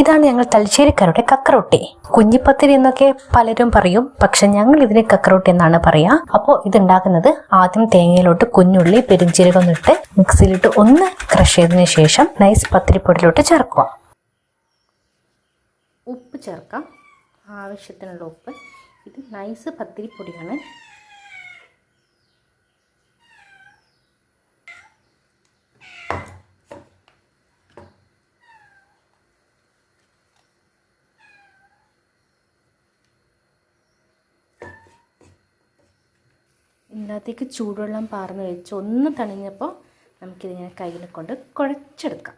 ഇതാണ് ഞങ്ങൾ തലശ്ശേരിക്കാരുടെ കക്കറൊട്ടി. കുഞ്ഞിപ്പത്തിരി എന്നൊക്കെ പലരും പറയും പക്ഷെ ഞങ്ങൾ ഇതിന് കക്കറൊട്ടി എന്നാണ് പറയാ. അപ്പോൾ ഇതുണ്ടാക്കുന്നത് ആദ്യം തേങ്ങയിലോട്ട് കുഞ്ഞുള്ളി പെരിഞ്ചീരകം ഇട്ട് മിക്സിയിലിട്ട് ഒന്ന് ക്രഷ് ചെയ്തതിന് ശേഷം നൈസ് പത്തിരിപ്പൊടിയിലോട്ട് ചേർക്കുക. ഉപ്പ് ചേർക്കാം. ആവശ്യത്തിനുള്ള ഉപ്പ്. ഇത് നൈസ് പത്തിരിപ്പൊടിയാണ്. ഇതിനകത്തേക്ക് ചൂടുവെള്ളം പാർന്ന് വെച്ച് ഒന്ന് തണിഞ്ഞപ്പോൾ നമുക്കിതിങ്ങനെ കയ്യിൽ കൊണ്ട് കുഴച്ചെടുക്കാം.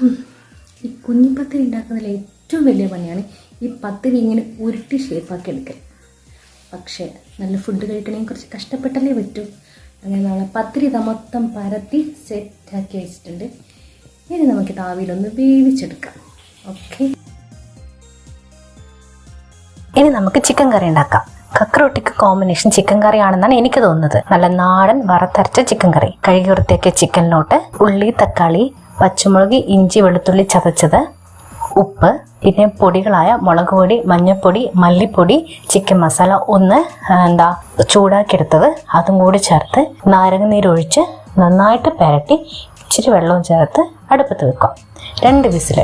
ഈ കുഞ്ഞിപ്പത്തിരി ഉണ്ടാക്കുന്നതിൽ ഏറ്റവും വലിയ പണിയാണ് ഈ പത്തിരി ഇങ്ങനെ ഉരുട്ടി ഷേപ്പാക്കി എടുക്കൽ. പക്ഷേ നല്ല ഫുഡ് കഴിക്കണമെങ്കിൽ കുറച്ച് കഷ്ടപ്പെട്ടല്ലേ പറ്റൂ. അങ്ങനെ നമ്മളെ പത്തിരി മൊത്തം പരത്തി സെറ്റാക്കി വെച്ചിട്ടുണ്ട്. ഇനി നമുക്ക് താവിയിലൊന്ന് വേവിച്ചെടുക്കാം. ഓക്കെ ഇനി നമുക്ക് ചിക്കൻ കറി ഉണ്ടാക്കാം. കക്കറൊട്ടിക്ക് കോമ്പിനേഷൻ ചിക്കൻ കറി ആണെന്നാണ് എനിക്ക് തോന്നുന്നത്. നല്ല നാടൻ വറുത്തരച്ച ചിക്കൻ കറി. കഴുകി വൃത്തിയാക്കിയ ചിക്കനിലോട്ട് ഉള്ളി തക്കാളി പച്ചമുളക് ഇഞ്ചി വെളുത്തുള്ളി ചതച്ചത് ഉപ്പ് പിന്നെ പൊടികളായ മുളക് പൊടി മഞ്ഞൾപ്പൊടി മല്ലിപ്പൊടി ചിക്കൻ മസാല ഒന്ന് എന്താ ചൂടാക്കിയെടുത്തത്. അതും കൂടി ചേർത്ത് നാരങ്ങ നീരൊഴിച്ച് നന്നായിട്ട് പെരട്ടി ഇച്ചിരി വെള്ളവും ചേർത്ത് അടുപ്പത്ത് വെക്കാം രണ്ട് വിസിൽ.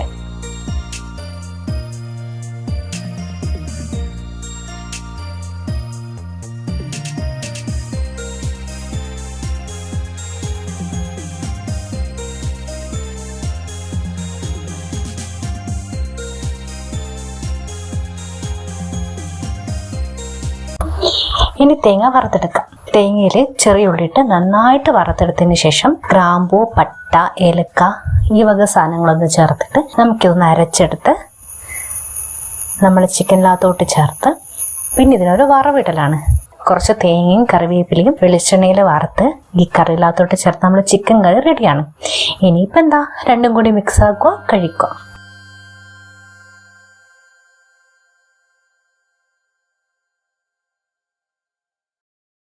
ഇനി തേങ്ങ വറുത്തെടുക്കാം. തേങ്ങയിൽ ചെറിയ ഉള്ളിട്ട് നന്നായിട്ട് വറുത്തെടുത്തതിന് ശേഷം ഗ്രാമ്പൂ പട്ട ഏലക്ക ഈ വക സാധനങ്ങളൊന്ന് ചേർത്തിട്ട് നമുക്കിതൊന്ന് അരച്ചെടുത്ത് നമ്മൾ ചിക്കനിലകത്തോട്ട് ചേർത്ത് പിന്നെ ഇതിനൊരു വറവിടലാണ്. കുറച്ച് തേങ്ങയും കറിവേപ്പിലയും വെളിച്ചെണ്ണയിൽ വറുത്ത് ഈ കറിയിലകത്തോട്ട് ചേർത്ത് നമ്മൾ ചിക്കൻ കറി റെഡിയാണ് ഇനിയിപ്പോൾ എന്താ രണ്ടും കൂടി മിക്സ് ആക്കുക കഴിക്കുക